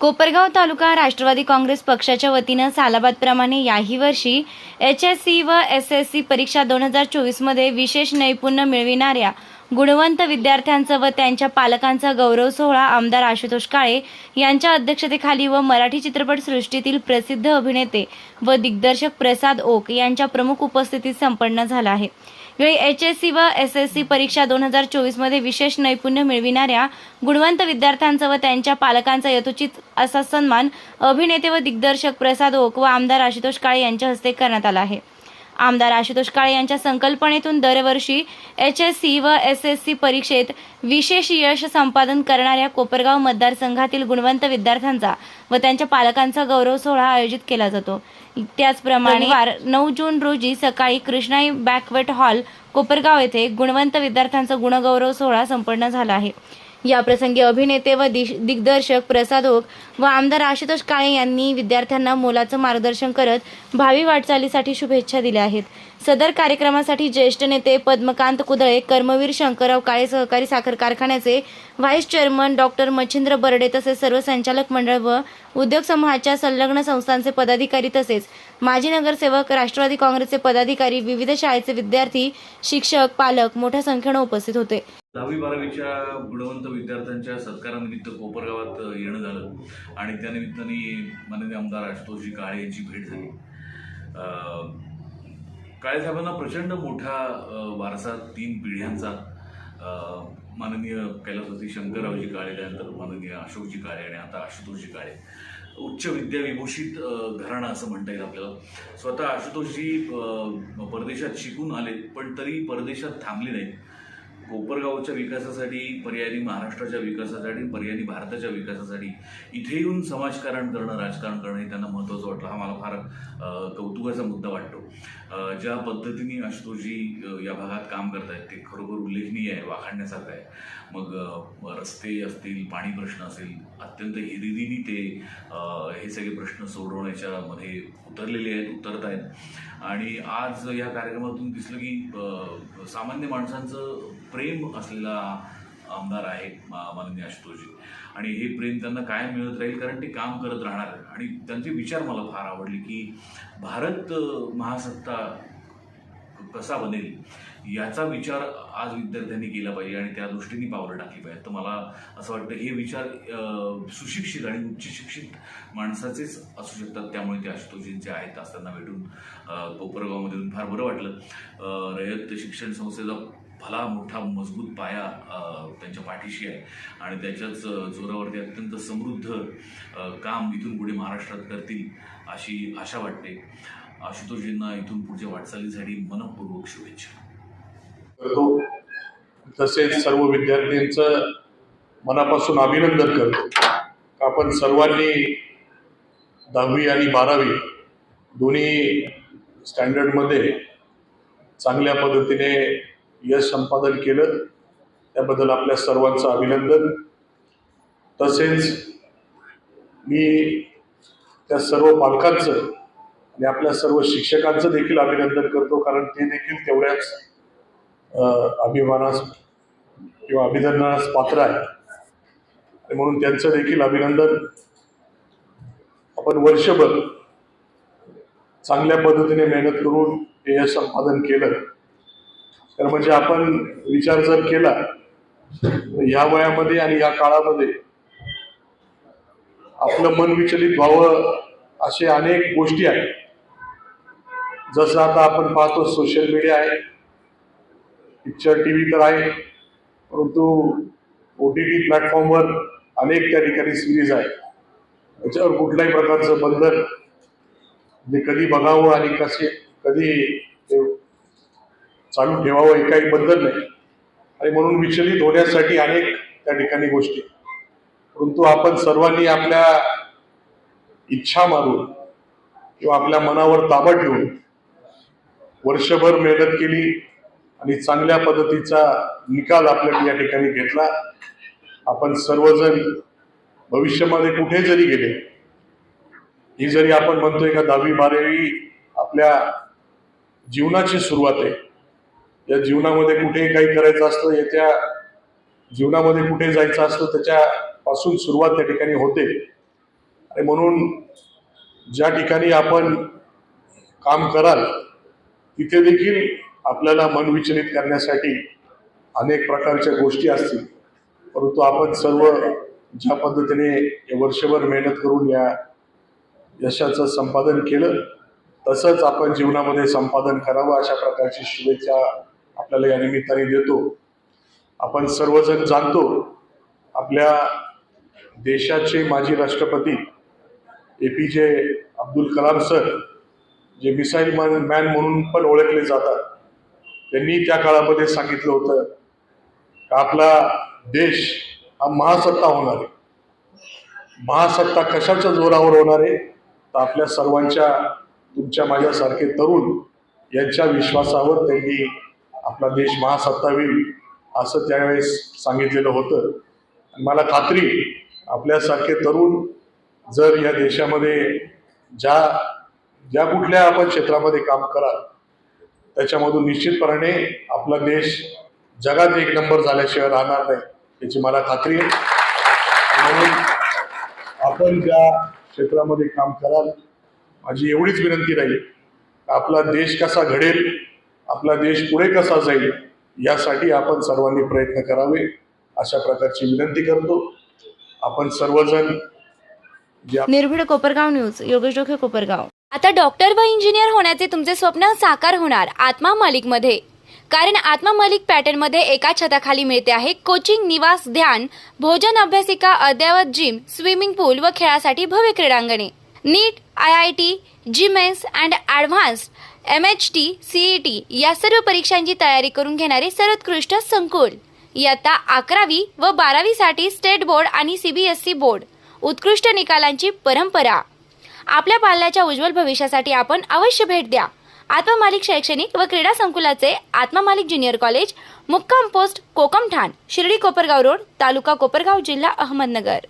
कोपरगाव तालुका राष्ट्रवादी काँग्रेस पक्षाच्या वतीनं सालाबाद प्रमाणे याही वर्षी एच एस सी व एस एस सी परीक्षा दोन हजार चोवीसमध्ये विशेष नैपुण्य मिळविणाऱ्या गुणवंत विद्यार्थ्यांचा व त्यांच्या पालकांचा गौरव सोहळा आमदार आशुतोष काळे यांच्या अध्यक्षतेखाली व मराठी चित्रपट सृष्टीतील प्रसिद्ध अभिनेते व दिग्दर्शक प्रसाद ओक यांच्या प्रमुख उपस्थितीत संपन्न झाला आहे. यावेळी एच एस सी व एस एस सी परीक्षा दोन हजार चोवीसमध्ये विशेष नैपुण्य मिळविणाऱ्या गुणवंत विद्यार्थ्यांचा व त्यांच्या पालकांचा यथोचित असा सन्मान अभिनेते व दिग्दर्शक प्रसाद ओक व आमदार आशुतोष काळे यांच्या हस्ते करण्यात आला आहे. आमदार आशुतोष काळे यांच्या संकल्पनेतून दरवर्षी एच एस सी व एस एस सी परीक्षेत विशेष यश संपादन करणाऱ्या कोपरगाव मतदारसंघातील गुणवंत विद्यार्थ्यांचा व त्यांच्या पालकांचा गौरव सोहळा आयोजित केला जातो. त्याचप्रमाणे वार नऊ जून रोजी सकाळी कृष्णाई बॅकवेट हॉल कोपरगाव येथे गुणवंत विद्यार्थ्यांचा गुणगौरव सोहळा संपन्न झाला आहे. याप्रसंगी अभिनेते व दिश- दिग्दर्शक प्रसाद ओक व आमदार आशुतोष काळे यांनी विद्यार्थ्यांना मोलाचं मार्गदर्शन करत भावी वाटचालीसाठी शुभेच्छा दिल्या आहेत. सदर कार्यक्रमासाठी ज्येष्ठ नेते पद्मकांत कुदळे कर्मवीर शंकरराव काळे सहकारी साखर कारखान्याचे vice chairman doctor Machhindra Barde तसेच सर्व संचालक मंडळ व उद्योग समूहाच्या संलग्न संस्थांचे पदाधिकारी तसेच माजी नगरसेवक राष्ट्रवादी काँग्रेसचे पदाधिकारी विविध शाळेचे विद्यार्थी शिक्षक पालक मोठ्या संख्येनं उपस्थित होते. दहावी बारावीच्या गुणवंत विद्यार्थ्यांच्या सत्कारानिमित्त कोपरगावात येणं झालं आणि त्यानिमित्ताने माननीय आमदार आशुतोषजी काळे यांची भेट झाली. काळेसाहेबांना प्रचंड मोठा वारसा तीन पिढ्यांचा माननीय कैलासवती शंकररावजी काळे त्यानंतर माननीय अशोकजी काळे आणि आता आशुतोषजी काळे. उच्च विद्याविभूषित घराणं असं म्हणता येईल आपल्याला. स्वतः आशुतोषजी परदेशात शिकून आले पण तरी परदेशात थांबले नाहीत. कोपरगावच्या विकासासाठी पर्यायी महाराष्ट्राच्या विकासासाठी पर्यायी भारताच्या विकासासाठी इथे येऊन समाजकारण करणं राजकारण करणं हे त्यांना महत्त्वाचं वाटलं. हा मला फार कौतुकाचा मुद्दा वाटतो. ज्या पद्धतीने आशुतोषजी या भागात काम करत आहेत ते खरोखर उल्लेखनीय आहे वाखाणण्यासारखं आहे. मग रस्ते असतील पाणी प्रश्न असेल अत्यंत हिरिरीने ते हे सगळे प्रश्न सोडवण्याच्या मध्ये उतरलेले आहेत उतरत आहेत आणि आज या कार्यक्रमातून दिसलं की सामान्य माणसांचं प्रेम असलेला आमदार आहे मा- माननीय आशुतोषजी. आणि हे प्रेम त्यांना कायम मिळत राहील कारण ते काम करत राहणार आणि त्यांचे विचार मला फार आवडले की भारत महासत्ता कसा बनेल याचा विचार आज विद्यार्थ्यांनी केला पाहिजे आणि त्या दृष्टीने पावलं टाकली पाहिजे तर मला असं वाटतं हे विचार सुशिक्षित आणि उच्च शिक्षित माणसाचेच असू शकतात. त्यामुळे ते आशुतोषजींचे आहेत असताना त्यांना भेटून कोपरगावमध्ये येऊन फार बरं वाटलं. रयत शिक्षण संस्थेचा भला मोठा मजबूत पाया त्यांच्या पाठीशी आहे. आणि त्याच्याच जोरावरती अत्यंत समृद्ध काम इथून पुढे महाराष्ट्रात करतील अशी आशा वाटते. आशुतोषजींना इथून पुढच्या वाटचालीसाठी मनपूर्वक शुभेच्छा. तसेच सर्व विद्यार्थ्यांचं मनापासून अभिनंदन करतो. आपण सर्वांनी दहावी आणि बारावी दोन्ही स्टँडर्डमध्ये चांगल्या पद्धतीने यश संपादन केलं. त्याबद्दल आपल्या सर्वांचं अभिनंदन. तसेच मी त्या सर्व पालकांचं आणि आपल्या सर्व शिक्षकांचं देखील अभिनंदन करतो कारण ते देखील तेवढ्याच अभिमानास किंवा अभिनंदनास पात्र आहे आणि म्हणून त्यांचं देखील अभिनंदन. आपण वर्षभर चांगल्या पद्धतीने मेहनत करून हे यश संपादन केलं. तर म्हणजे आपण विचार जर केला तर या वयामध्ये आणि या काळामध्ये आपलं मन विचलित व्हावं असे अनेक गोष्टी आहेत. जसं आता आपण पाहतो सोशल मीडिया आहे पिक्चर टी व्ही तर आहे परंतु ओ टी टी प्लॅटफॉर्मवर अनेक त्या ठिकाणी सिरीज आहे त्याच्यावर कुठल्याही प्रकारचं बंधन म्हणजे कधी बघावं आणि कसे कधी ते चालू ठेवावं हे काही बदल नाही. आणि म्हणून विचलित होण्यासाठी अनेक त्या ठिकाणी गोष्टी. परंतु आपण सर्वांनी आपल्या इच्छा मारून किंवा आपल्या मनावर ताबा ठेवून वर्षभर मेहनत केली आणि चांगल्या पद्धतीचा निकाल आपल्याला या ठिकाणी घेतला आपण सर्वजण भविष्यामध्ये कुठे जरी गेले ही जरी आपण म्हणतोय का दहावी बारावी आपल्या जीवनाची सुरुवात आहे या जीवनामध्ये कुठे काही करायचं असतं याच्या जीवनामध्ये कुठे जायचं असतं त्याच्यापासून सुरुवात त्या ठिकाणी होते. आणि म्हणून ज्या ठिकाणी आपण काम कराल तिथे देखील आपल्याला मन विचलित करण्यासाठी अनेक प्रकारच्या गोष्टी असतील. परंतु आपण सर्व ज्या पद्धतीने वर्षभर मेहनत करून या यशाचं संपादन केलं तसंच आपण जीवनामध्ये संपादन करावं अशा प्रकारची शुभेच्छा आपल्याला या निमित्ताने देतो. आपण सर्वजण जाणतो आपल्या देशाचे माजी राष्ट्रपती A P J Abdul Kalam sir जे मिसाईल मॅन मॅन म्हणून पण ओळखले जातात त्यांनी त्या काळामध्ये सांगितलं होतं का आपला देश हा महासत्ता होणार आहे. महासत्ता कशाच्या जोरावर होणार आहे? तर आपल्या सर्वांच्या तुमच्या माझ्यासारखे तरुण यांच्या विश्वासावर त्यांनी आपला देश महासत्ता होईल असं त्यावेळेस सांगितलेलं होतं. आणि मला खात्री आपल्यासारखे तरुण जर या देशामध्ये ज्या ज्या कुठल्या आपण क्षेत्रामध्ये काम कराल त्याच्यामधून निश्चितपणे आपला देश जगात एक नंबर झाल्याशिवाय राहणार नाही याची मला खात्री आहे. म्हणून आपण ज्या क्षेत्रामध्ये काम कराल माझी एवढीच विनंती राहील आपला देश कसा घडेल आपला देश पुढे कसा जाईल यासाठी आपण सर्वांनी प्रयत्न करावे अशा प्रकारची विनंती करतो. आपण सर्वजण निर्भीड कोपरगाव न्यूज योगेश डोके कोपरगाव. आता डॉक्टर व इंजिनियर होण्याचे तुमचे स्वप्न साकार होणार आत्मा मालिकमध्ये कारण आत्मा मालिक पॅटर्नमध्ये एका छताखाली मिळते आहे कोचिंग निवास ध्यान भोजन अभ्यासिका अद्ययावत जिम स्विमिंग पूल व खेळासाठी भव्य क्रीडांगणे. NEET I I T JEE Mains and advance M H T CET या सर्व परीक्षांची तयारी करून घेणारे सर्वोत्कृष्ट संकुल. इयत्ता अकरावी व बारावीसाठी स्टेट बोर्ड आणि सीबीएसई बोर्ड. उत्कृष्ट निकालांची परंपरा. आपल्या पाल्याच्या उज्ज्वल भविष्यासाठी आपण अवश्य भेट द्या. आत्ममालिक शैक्षणिक व क्रीडा संकुलाचे आत्ममालिक ज्युनियर कॉलेज मुक्काम पोस्ट कोकमठाण शिर्डी कोपरगाव रोड तालुका कोपरगाव जिल्हा अहमदनगर.